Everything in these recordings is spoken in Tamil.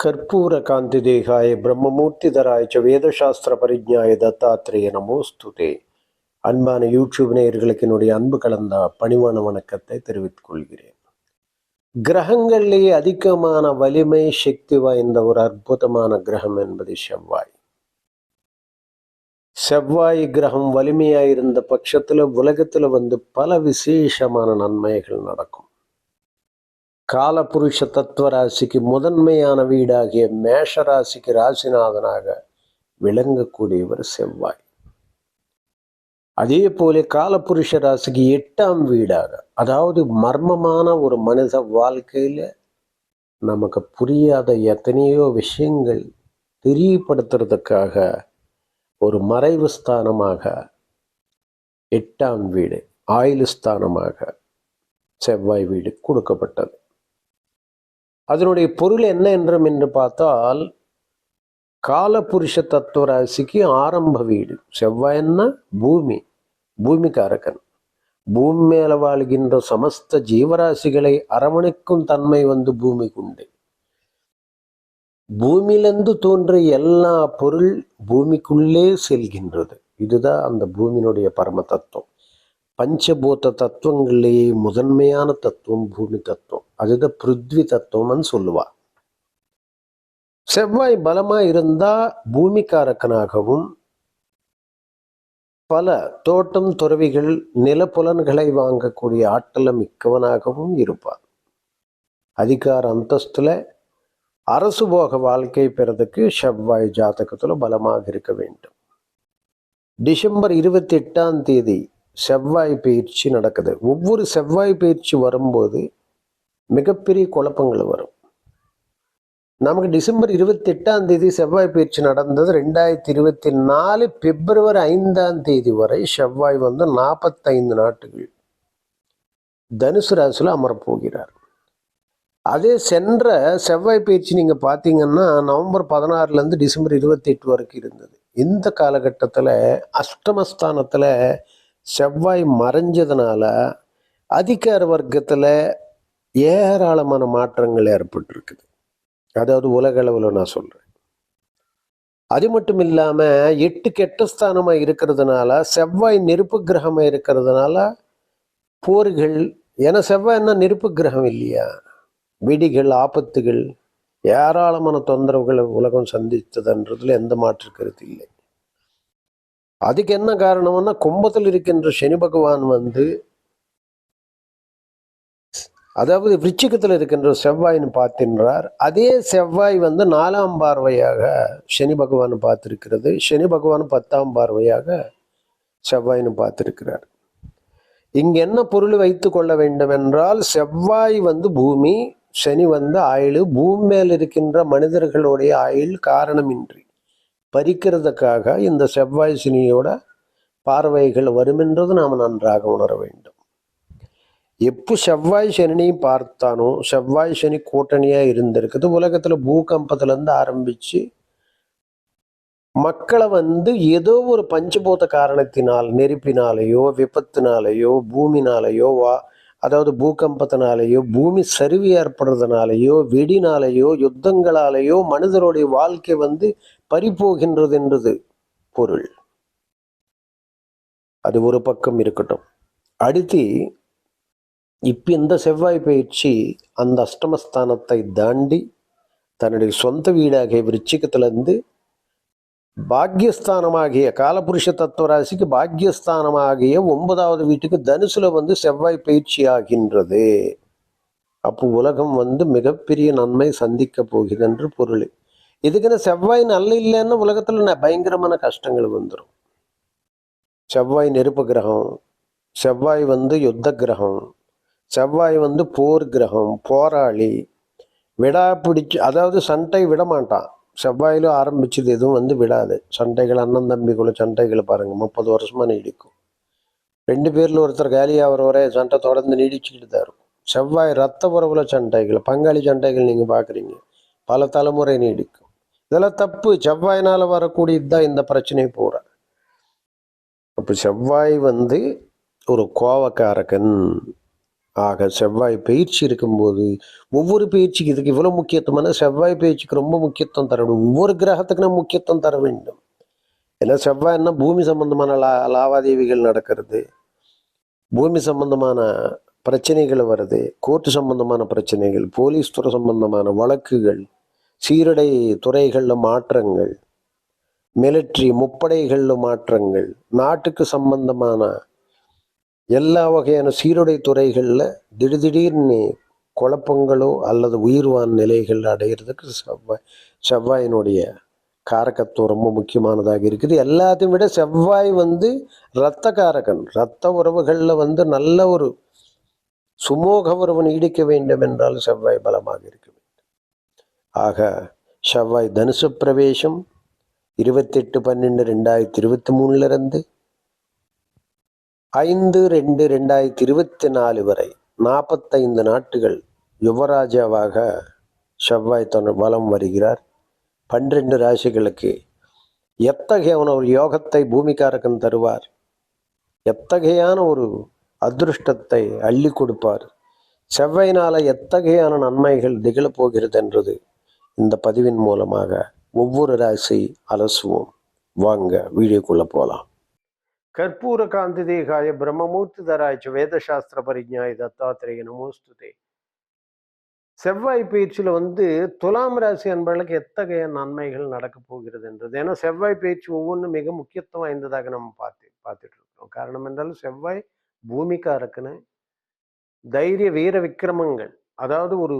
ಕರ್ಪೂರ ಕಾಂತಿದೇಹಾಯ பிரம்மமூர்த்திதராய ச வேதசாஸ்திர பரிஜாய தத்தாத்திரேய நமோஸ்துதே அன்பான யூடியூப் நேயர்களுக்கு என்னுடைய அன்பு கலந்த பணிவான வணக்கத்தை தெரிவித்துக் கொள்கிறேன் கிரகங்களிலேயே அதிகமான வலிமை சக்தி வாய்ந்த ஒரு அற்புதமான கிரகம் என்பது செவ்வாய் செவ்வாய் கிரகம் வலிமையாயிருந்த பட்சத்தில் உலகத்துல வந்து பல விசேஷமான நன்மைகள் நடக்கும். காலபுருஷ தத்துவ ராசிக்கு முதன்மையான வீடாகிய மேஷ ராசிக்கு ராசிநாதனாக விளங்கக்கூடியவர் செவ்வாய். அதே போல காலபுருஷ ராசிக்கு எட்டாம் வீடாக அதாவது மர்மமான ஒரு மனித வாழ்க்கையில நமக்கு புரியாத எத்தனையோ விஷயங்கள் தெரியப்படுத்துறதுக்காக ஒரு மறைவு ஸ்தானமாக எட்டாம் வீடு ஆயுள் ஸ்தானமாக செவ்வாய் வீடு கொடுக்கப்பட்டது. அதனுடைய பொருள் என்ன என்றும் என்று பார்த்தால் காலபுருஷ தத்துவ ராசிக்கு ஆரம்ப வீடு. செவ்வாய்னா பூமி பூமிக்காரகன். பூமி மேல வாழ்கின்ற சமஸ்த ஜீவராசிகளை அரவணைக்கும் தன்மை வந்து பூமிக்கு உண்டு. பூமியிலிருந்து தோன்றிய எல்லா பொருள் பூமிக்குள்ளே செல்கின்றது. இதுதான் அந்த பூமியினுடைய பரம தத்துவம். பஞ்சபூத தத்துவங்களிலேயே முதன்மையான தத்துவம் பூமி தத்துவம். அதுதான் பிருத்வி தத்துவம்னு சொல்லுவா. செவ்வாய் பலமா இருந்தா பூமிக்காரக்கனாகவும் பல தோட்டம் துறவிகள் நிலப்புலன்களை வாங்கக்கூடிய ஆற்றல மிக்கவனாகவும் இருப்பார். அதிகார அந்தஸ்துல அரசு போக வாழ்க்கை பெறதுக்கு செவ்வாய் ஜாதகத்துல பலமாக இருக்க வேண்டும். டிசம்பர் இருபத்தி எட்டாம் தேதி செவ்வாய் பயிற்சி நடக்குது. ஒவ்வொரு செவ்வாய் பயிற்சி வரும்போது மிகப்பெரிய குழப்பங்கள் வரும். நமக்கு டிசம்பர் இருபத்தி எட்டாம் தேதி செவ்வாய் பயிற்சி நடந்தது. ரெண்டாயிரத்தி இருபத்தி நாலு பிப்ரவரி ஐந்தாம் தேதி வரை செவ்வாய் வந்து நாற்பத்தைந்து நாட்டுகள் தனுசு ராசியில் அமரப்போகிறார் அதே சென்ற செவ்வாய் பயிற்சி நீங்கள் பார்த்தீங்கன்னா நவம்பர் பதினாறுலேருந்து டிசம்பர் இருபத்தி எட்டு வரைக்கும் இருந்தது. இந்த காலகட்டத்தில் அஷ்டமஸ்தானத்தில் செவ்வாய் மறைஞ்சதுனால அதிகார வர்க்கத்தில் ஏராளமான மாற்றங்கள் ஏற்பட்டிருக்குது. அதாவது உலக அளவில் நான் சொல்கிறேன் அது மட்டும் இல்லாமல் எட்டு கெட்ட ஸ்தானமாக இருக்கிறதுனால செவ்வாய் நெருப்பு கிரகமாக இருக்கிறதுனால போர்கள் ஏன்னா செவ்வாய்னா நெருப்பு கிரகம் இல்லையா? விடிகள் ஆபத்துகள் ஏராளமான தொந்தரவுகளை உலகம் சந்தித்ததுன்றதுல எந்த மாற்று கருத்து இல்லை. அதுக்கு என்ன காரணம்னா கும்பத்தில் இருக்கின்ற சனி பகவான் வந்து அதாவது விருச்சிகத்தில் இருக்கின்ற செவ்வாயின்னு பார்த்தின்றார் அதே செவ்வாய் வந்து நாலாம் பார்வையாக சனி பகவான் பார்த்திருக்கிறது. சனி பகவான் பத்தாம் பார்வையாக செவ்வாயின்னு பார்த்திருக்கிறார். இங்கு என்ன பொருள் வைத்து கொள்ள வேண்டும் என்றால் செவ்வாய் வந்து பூமி சனி வந்து ஆயுள் பூமி மேல் இருக்கின்ற மனிதர்களுடைய ஆயுள் காரணமின்றி. பறிக்கிறதுக்காக இந்த செவ்வாய் சனியோட பார்வைகள் வருமென்றது நாம் நன்றாக உணர வேண்டும். எப்போ செவ்வாய் சனினையும் பார்த்தானோ செவ்வாய் சனி கூட்டணியாக இருந்திருக்குது. உலகத்தில் பூகம்பத்துலேருந்து இருந்து மக்களை வந்து ஏதோ ஒரு பஞ்சபூத காரணத்தினால் நெருப்பினாலேயோ விபத்தினாலேயோ பூமினாலேயோ வா அதாவது பூகம்பத்தினாலேயோ பூமி சரிவு ஏற்படுறதுனாலேயோ வெடினாலேயோ யுத்தங்களாலேயோ மனிதருடைய வாழ்க்கை வந்து பறிபோகின்றது என்றது பொருள். அது ஒரு பக்கம் இருக்கட்டும். அடுத்து இப்ப இந்த செவ்வாய் பயிற்சி அந்த அஷ்டமஸ்தானத்தை தாண்டி தன்னுடைய சொந்த வீடாகிய விருச்சிகத்திலிருந்து பாக்யஸ்தானமாகிய காலபுருஷ தத்துவ ராசிக்கு பாக்யஸ்தானமாகிய ஒன்பதாவது வீட்டுக்கு தனுசுல வந்து செவ்வாய் பயிற்சி ஆகின்றது. அப்போ உலகம் வந்து மிகப்பெரிய நன்மை சந்திக்க போகுது என்று பொருள் இதுக்குன்னு செவ்வாய் நல்ல இல்லைன்னா உலகத்துல பயங்கரமான கஷ்டங்கள் வந்துடும் செவ்வாய் நெருப்பு கிரகம் செவ்வாய் வந்து யுத்த கிரகம் செவ்வாய் வந்து போர் கிரகம் போராளி விடா பிடிச்சு அதாவது சண்டை விட மாட்டான் செவ்வாயிலும் ஆரம்பிச்சது எதுவும் வந்து விடாது. சண்டைகள் அண்ணன் தம்பிக்குள்ள சண்டைகளை பாருங்க. முப்பது வருஷமா நீடிக்கும். ரெண்டு பேர்ல ஒருத்தர் காலியாகிற வரை சண்டை தொடர்ந்து நீடிச்சுக்கிட்டு தான் இருக்கும். செவ்வாய் ரத்த உறவுல சண்டைகள் பங்காளி சண்டைகள் நீங்க பாக்குறீங்க. பல தலைமுறை நீடிக்கும். இதெல்லாம் தப்பு. செவ்வாயினால வரக்கூடியது தான் இந்த பிரச்சனை பூரா அப்போ செவ்வாய் வந்து ஒரு கோவக்காரகன். ஆக செவ்வாய் பயிற்சி இருக்கும்போது ஒவ்வொரு பயிற்சிக்கு இதுக்கு இவ்வளோ முக்கியத்துவம்னா செவ்வாய் பயிற்சிக்கு ரொம்ப முக்கியத்துவம் தர வேண்டும். ஒவ்வொரு கிரகத்துக்கு நம்ம முக்கியத்துவம் தர வேண்டும். ஏன்னா செவ்வாய்னா பூமி சம்பந்தமான லா லாவாதேவிகள் நடக்கிறது. பூமி சம்பந்தமான பிரச்சனைகள் வருது. கோர்ட்டு சம்பந்தமான பிரச்சனைகள் போலீஸ் துறை சம்பந்தமான வழக்குகள் சீருடை துறைகளில் மாற்றங்கள் மிலிட்ரி முப்படைகளில் மாற்றங்கள் நாட்டுக்கு சம்பந்தமான எல்லா வகையான சீருடை துறைகளில் திடீர்னு குழப்பங்களோ அல்லது உயிர்வான் நிலைகள் அடையிறதுக்கு செவ்வாய் செவ்வாயினுடைய காரகத்துவம் ரொம்ப முக்கியமானதாக இருக்குது. எல்லாத்தையும் விட செவ்வாய் வந்து இரத்த காரகன். இரத்த உறவுகளில் வந்து நல்ல ஒரு சுமோக உறவு நீடிக்க வேண்டும் என்றால் செவ்வாய் பலமாக இருக்க வேண்டும். ஆக செவ்வாய் தனுசு பிரவேசம் இருபத்தெட்டு பன்னெண்டு ரெண்டாயிரத்தி இருபத்தி மூணுலேருந்து இருந்து ஐந்து ரெண்டு ரெண்டாயிரத்தி இருபத்தி நாலு வரை நாற்பத்தைந்து நாட்டுகள் யுவராஜாவாக செவ்வாய் தன் வலம் வருகிறார். பன்னிரண்டு ராசிகளுக்கு எத்தகையான ஒரு யோகத்தை பூமிக்காரகன் தருவார்? எத்தகையான ஒரு அதிருஷ்டத்தை அள்ளி கொடுப்பார்? செவ்வையினால் எத்தகையான நன்மைகள் திகழப் போகிறது என்றது இந்த பதிவின் மூலமாக ஒவ்வொரு ராசி அலசுவோம். வாங்க வீடியோக்குள்ளே போகலாம் கற்பூர காந்தி தேகாய பிரம்மமூர்த்தி தராய்ச்சி வேதசாஸ்திர பரிஜாய தத்தாத்திரேய நமோஸ்துதே செவ்வாய் பயிற்சியில் வந்து துலாம் ராசி அன்பர்களுக்கு எத்தகைய நன்மைகள் நடக்க போகிறது என்றது ஏன்னா செவ்வாய் பயிற்சி ஒவ்வொன்றும் மிக முக்கியத்துவம் வாய்ந்ததாக நம்ம பார்த்து பார்த்துட்டு இருக்கோம் காரணம் என்றாலும் செவ்வாய் பூமிக்காரக்குன்னு தைரிய வீர விக்கிரமங்கள் அதாவது ஒரு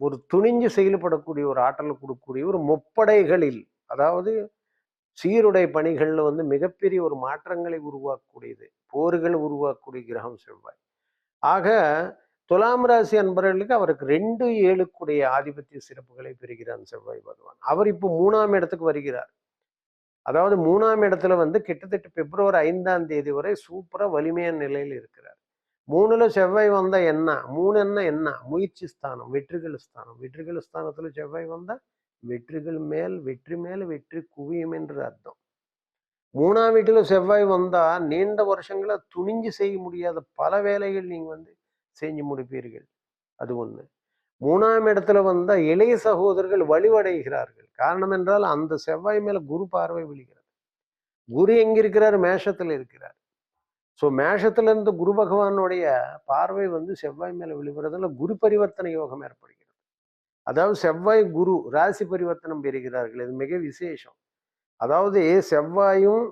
ஒரு துணிஞ்சு செயல்படக்கூடிய ஒரு ஆற்றல் கொடுக்கக்கூடிய ஒரு முப்படைகளில் அதாவது சீருடை பணிகளில் வந்து மிகப்பெரிய ஒரு மாற்றங்களை உருவாக்கக்கூடியது. போர்கள் உருவாக்கக்கூடிய கிரகம் செவ்வாய். ஆக துலாம் ராசி அன்பர்களுக்கு அவருக்கு ரெண்டு ஏழுக்குடைய ஆதிபத்திய சிறப்புகளை பெறுகிறான் செவ்வாய் பகவான். அவர் இப்போ மூணாம் இடத்துக்கு வருகிறார். அதாவது மூணாம் இடத்துல வந்து கிட்டத்தட்ட பிப்ரவரி ஐந்தாம் தேதி வரை சூப்பரா வலிமையான நிலையில் இருக்கிறார். மூணுல செவ்வாய் வந்தா என்ன? மூணு என்ன? என்ன? முயற்சி ஸ்தானம் வெற்றிகள் ஸ்தானம். வெற்றிகள் ஸ்தானத்துல செவ்வாய் வந்தா வெற்றிகள் மேல் வெற்றி மேல் வெற்றி குவியும் என்று அர்த்தம். மூணாம் வீட்டுல செவ்வாய் வந்தா நீண்ட வருஷங்களை துணிஞ்சு செய்ய முடியாத பல வேலைகள் நீங்க வந்து செஞ்சு முடிப்பீர்கள். அது ஒண்ணு. மூணாம் இடத்துல வந்தா இளைய சகோதரர்கள் வலுவடைகிறார்கள். காரணம் என்றால் அந்த செவ்வாய் மேல குரு பார்வை விழுகிறது. குரு எங்க இருக்கிறார் மேஷத்துல இருக்கிறார். ஸோ மேஷத்துல இருந்து குரு பகவானுடைய பார்வை வந்து செவ்வாய் மேல விழுகிறதுல குரு பரிவர்த்தனை யோகம் ஏற்படுகிறது. அதாவது செவ்வாய் குரு ராசி பரிவர்த்தனம் பெறுகிறார்கள். இது மிக விசேஷம். அதாவது செவ்வாயும்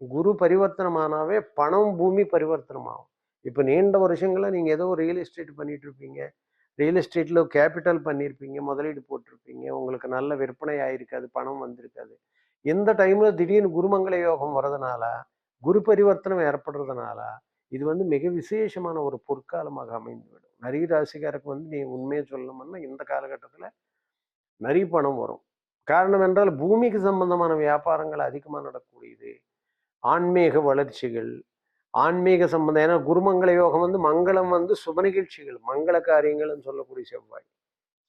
குரு பரிவர்த்தனமானாவே பணம் பூமி பரிவர்த்தனம் ஆகும் இப்போ நீண்ட வருஷங்களா நீங்கள் ஏதோ ரியல் எஸ்டேட் பண்ணிட்டு இருப்பீங்க ரியல் எஸ்டேட்டில் கேபிட்டல் பண்ணியிருப்பீங்க முதலீடு போட்டிருப்பீங்க. உங்களுக்கு நல்ல விற்பனை ஆயிருக்காது. பணம் வந்திருக்காது. இந்த டைமில் திடீர்னு குருமங்கள யோகம் வர்றதுனால குரு பரிவர்த்தனம் ஏற்படுறதுனால இது வந்து மிக விசேஷமான ஒரு பொற்காலமாக அமைந்துவிடும். நிறைய ராசிக்காரருக்கு வந்து நீ உண்மையை சொல்லணும்னா இந்த காலகட்டத்தில் நிறைய பணம் வரும். காரணம் என்றால் பூமிக்கு சம்பந்தமான வியாபாரங்கள் அதிகமாக நடக்கக்கூடியது. ஆன்மீக வளர்ச்சிகள் ஆன்மீக சம்பந்தம் ஏன்னா குருமங்கள யோகம் வந்து மங்களம் வந்து சுப நிகழ்ச்சிகள் மங்கள காரியங்கள்னு சொல்லக்கூடிய செவ்வாய்.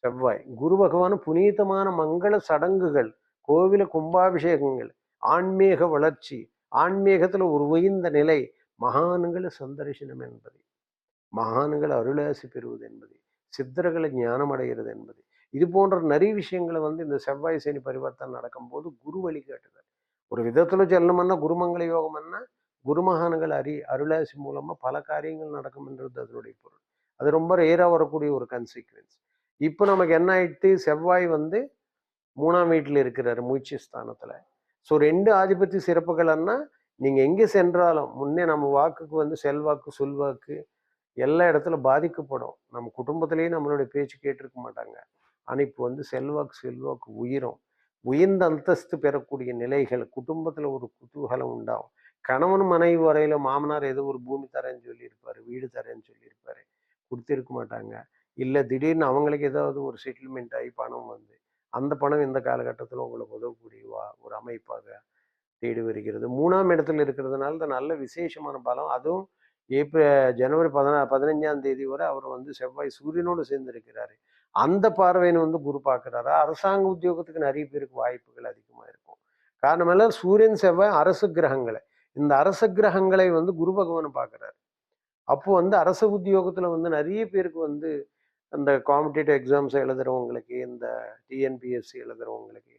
செவ்வாய். குரு பகவான் புனிதமான மங்கள சடங்குகள் கோவில கும்பாபிஷேகங்கள் ஆன்மீக வளர்ச்சி ஆன்மீகத்துல ஒரு உயர்ந்த நிலை மகான்களை சந்தரிசனம் என்பது. மகான்கள் அருளாசி பெறுவது என்பது சித்தர்களை ஞானம் அடைகிறது என்பது. இது போன்ற நிறைய விஷயங்களை வந்து இந்த செவ்வாய் சனி பரிவர்த்தனை நடக்கும்போது குரு வழிகாட்டுதல். ஒரு விதத்தில் சொல்லணும்னா குருமங்கள யோகம்னா குருமகான்கள் அறி அருளாசி மூலமாக பல காரியங்கள் நடக்கும் என்றது அதனுடைய பொருள். அது ரொம்ப ரேராக வரக்கூடிய ஒரு கன்சிக்வன்ஸ் இப்போ நமக்கு என்ன ஆயிடுத்து செவ்வாய் வந்து மூணாம் வீட்டில் இருக்கிறார் முயற்சி ஸ்தானத்தில். ஸோ ரெண்டு ஆதிபத்திய சிறப்புகள்னா நீங்கள் எங்கே சென்றாலும் முன்னே நம்ம வாக்குக்கு வந்து செல்வாக்கு சொல்வாக்கு எல்லா இடத்துல பாதிக்கப்படும். நம்ம குடும்பத்திலேயே நம்மளுடைய பேச்சு கேட்டிருக்க மாட்டாங்க. ஆனால் இப்போ வந்து செல்வாக்கு செல்வாக்கு உயிரும். உயர்ந்த அந்தஸ்து பெறக்கூடிய நிலைகள் குடும்பத்தில் ஒரு குதூகலம் உண்டாகும். கணவன் மனைவி வரையில் மாமனார் ஏதோ ஒரு பூமி தரேன்னு சொல்லியிருப்பார் வீடு தரேன்னு சொல்லியிருப்பாரு. கொடுத்துருக்க மாட்டாங்க. இல்லை திடீர்னு அவங்களுக்கு ஏதாவது ஒரு செட்டில்மெண்ட் ஆகி பணம் வந்து அந்த பணம் இந்த காலகட்டத்தில் உங்களுக்கு உதவக்கூடிய ஒரு அமைப்பாக தேடி வருகிறது. மூணாம் இடத்துல இருக்கிறதுனால தான் நல்ல விசேஷமான பலம். அதுவும் ஏப்ரல் ஜனவரி பதினா பதினஞ்சாம் தேதி வரை அவர் வந்து செவ்வாய் சூரியனோடு சேர்ந்திருக்கிறாரு. அந்த பார்வையினை வந்து குரு பார்க்கிறாரு? அரசாங்க உத்தியோகத்துக்கு நிறைய பேருக்கு வாய்ப்புகள் அதிகமாக இருக்கும். காரணம் எல்லாம் சூரியன் செவ்வாய் அரசு கிரகங்களை. இந்த அரச கிரகங்களை வந்து குரு பகவான் பார்க்குறாரு. அப்போ வந்து அரசு உத்தியோகத்தில் வந்து நிறைய பேருக்கு வந்து அந்த காம்படிட்டிவ் எக்ஸாம்ஸ் எழுதுறவங்களுக்கு இந்த டிஎன்பிஎஸ்சி எழுதுறவங்களுக்கு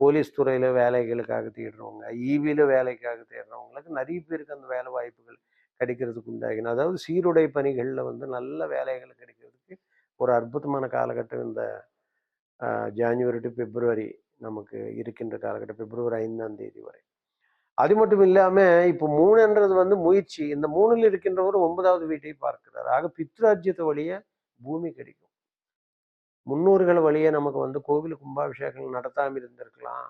போலீஸ் துறையில் வேலைகளுக்காக தேடுறவங்க ஈவியில் வேலைக்காக தேடுறவங்களுக்கு நிறைய பேருக்கு அந்த வேலை வாய்ப்புகள் கிடைக்கிறதுக்கு உண்டாகின அதாவது சீருடை பணிகளில் வந்து நல்ல வேலைகள் கிடைக்கிறதுக்கு ஒரு அற்புதமான காலகட்டம் இந்த ஆஹ், ஜான்வரி டு பிப்ரவரி நமக்கு இருக்கின்ற காலகட்டம் பிப்ரவரி ஐந்தாம் தேதி வரை. அது மட்டும் இல்லாம இப்போ மூணுன்றது வந்து முயற்சி. இந்த மூணுல இருக்கின்றவர் ஒன்பதாவது வீட்டை பார்க்கிறார். ஆக பித்ராஜ்யத்தை வழிய பூமி கிடைக்கும். முன்னோர்கள் வழியே நமக்கு வந்து கோவில் கும்பாபிஷேகங்கள் நடத்தாம இருந்திருக்கலாம்.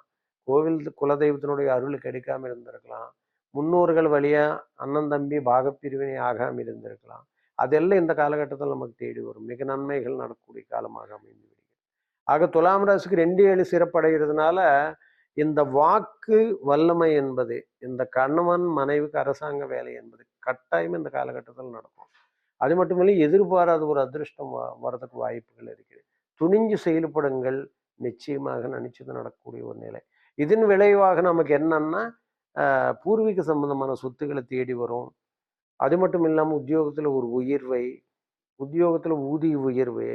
கோவில் குலதெய்வத்தினுடைய அருள் கிடைக்காம இருந்திருக்கலாம். முன்னோர்கள் வழியாக அண்ணன் தம்பி பாகப்பிரிவினை ஆகாமல் இருந்திருக்கலாம். அதெல்லாம் இந்த காலகட்டத்தில் நமக்கு தேடி வரும். மிக நன்மைகள் நடக்கக்கூடிய காலமாக அமைந்து விடுகிறது. ஆக துலாம் ராசிக்கு ரெண்டு ஏழு சிறப்படைகிறதுனால இந்த வாக்கு வல்லமை என்பது இந்த கணவன் மனைவிக்கு அரசாங்க வேலை என்பது கட்டாயம் இந்த காலகட்டத்தில் நடக்கும். அது மட்டுமில்லை எதிர்பாராத ஒரு அதிர்ஷ்டம் வ- வரதுக்கு வாய்ப்புகள் இருக்குது. துணிஞ்சு செயல்படுங்கள். நிச்சயமாக நினைச்சது நடக்கக்கூடிய ஒரு நிலை. இதன் விளைவாக நமக்கு என்னன்னா பூர்வீக சம்பந்தமான சொத்துக்களை தேடி வரும். அது மட்டும் இல்லாமல் உத்தியோகத்தில் ஒரு உயர்வை உத்தியோகத்தில் ஊதிய உயர்வு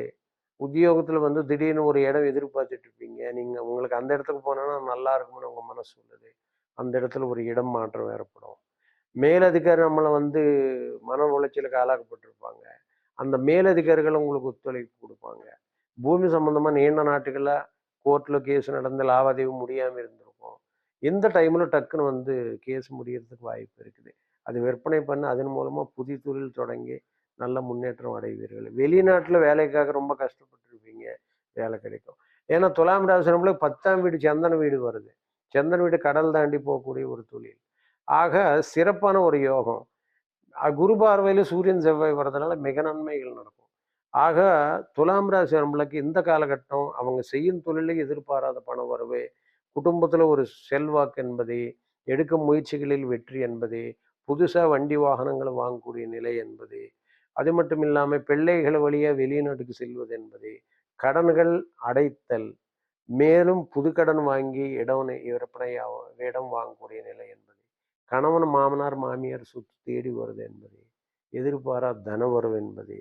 உத்தியோகத்தில் வந்து திடீர்னு ஒரு இடம் எதிர்பார்த்துட்டு இருப்பீங்க. நீங்கள் உங்களுக்கு அந்த இடத்துக்கு போனோன்னா நல்லா இருக்கும்னு உங்கள் மனசு சொல்லுது. அந்த இடத்துல ஒரு இடம் மாற்றம் ஏற்படும். மேலதிகாரி நம்மளை வந்து மன உளைச்சலுக்கு ஆளாக்கப்பட்டிருப்பாங்க. அந்த மேலதிகாரிகள் உங்களுக்கு ஒத்துழைப்பு கொடுப்பாங்க. பூமி சம்பந்தமாக நீண்ட நாட்டுகளில் கோர்ட்டில் கேஸ் நடந்து லாவாதேவி முடியாமல் இருந்திருக்கும் இந்த டைமில் டக்குன்னு வந்து கேஸ் முடியறதுக்கு வாய்ப்பு இருக்குது. அது விற்பனை பண்ண அதன் மூலமாக புதிய தொழில் தொடங்கி நல்ல முன்னேற்றம் அடைவீர்கள். வெளிநாட்டில் வேலைக்காக ரொம்ப கஷ்டப்பட்டுருப்பீங்க வேலை கிடைக்கும். ஏன்னா துலாம் ராசி பத்தாம் வீடு சந்தன வீடு வருது. சந்தன வீடு கடல் தாண்டி போகக்கூடிய ஒரு தொழில். ஆக சிறப்பான ஒரு யோகம். குரு பார்வையில் சூரியன் செவ்வாய் வர்றதுனால மிக நன்மைகள் நடக்கும். ஆக துலாம் ராசி நம்மளுக்கு இந்த காலகட்டம் அவங்க செய்யும் தொழிலை எதிர்பாராத பண வரவு குடும்பத்தில் ஒரு செல்வாக்கு என்பது எடுக்கும் முயற்சிகளில் வெற்றி என்பது புதுசாக வண்டி வாகனங்களை வாங்கக்கூடிய நிலை என்பது அது மட்டும் இல்லாமல் பிள்ளைகள் வழியாக வெளிநாட்டுக்கு செல்வது என்பது கடன்கள் அடைத்தல் மேலும் புது கடன் வாங்கி இடம் விற்பனை இடம் வாங்கக்கூடிய நிலை என்பது கணவன் மாமனார் மாமியார் சொத்து தேடி வருது என்பது எதிர்பாரா தனவரவு என்பது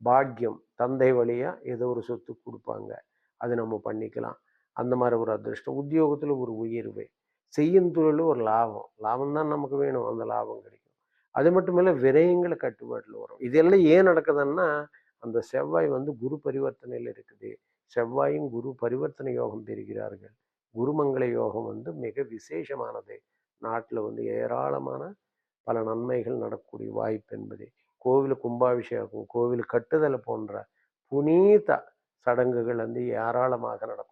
பாக்கியம் தந்தை வழியாக ஏதோ ஒரு சொத்து கொடுப்பாங்க அது நம்ம பண்ணிக்கலாம். அந்த மாதிரி ஒரு அதிர்ஷ்டம். உத்தியோகத்தில் ஒரு உயர்வு செய்யும் தொழில் ஒரு லாபம். லாபம் தான் நமக்கு வேணும். அந்த லாபம் கிடைக்கும். அது மட்டும் இல்லை விரயங்களை கட்டுப்பாட்டில் வரும். இதெல்லாம் ஏன் நடக்குதுன்னா அந்த செவ்வாய் வந்து குரு பரிவர்த்தனையில் இருக்குது. செவ்வாயும் குரு பரிவர்த்தனை யோகம் பெறுகிறார்கள். குருமங்கள யோகம் வந்து மிக விசேஷமானது. நாட்டில் வந்து ஏராளமான பல நன்மைகள் நடக்கக்கூடிய வாய்ப்பு என்பது. கோவில் கும்பாபிஷேகம் கோவில் கட்டுதல் போன்ற புனீத சடங்குகள் வந்து ஏராளமாக நடக்கும்.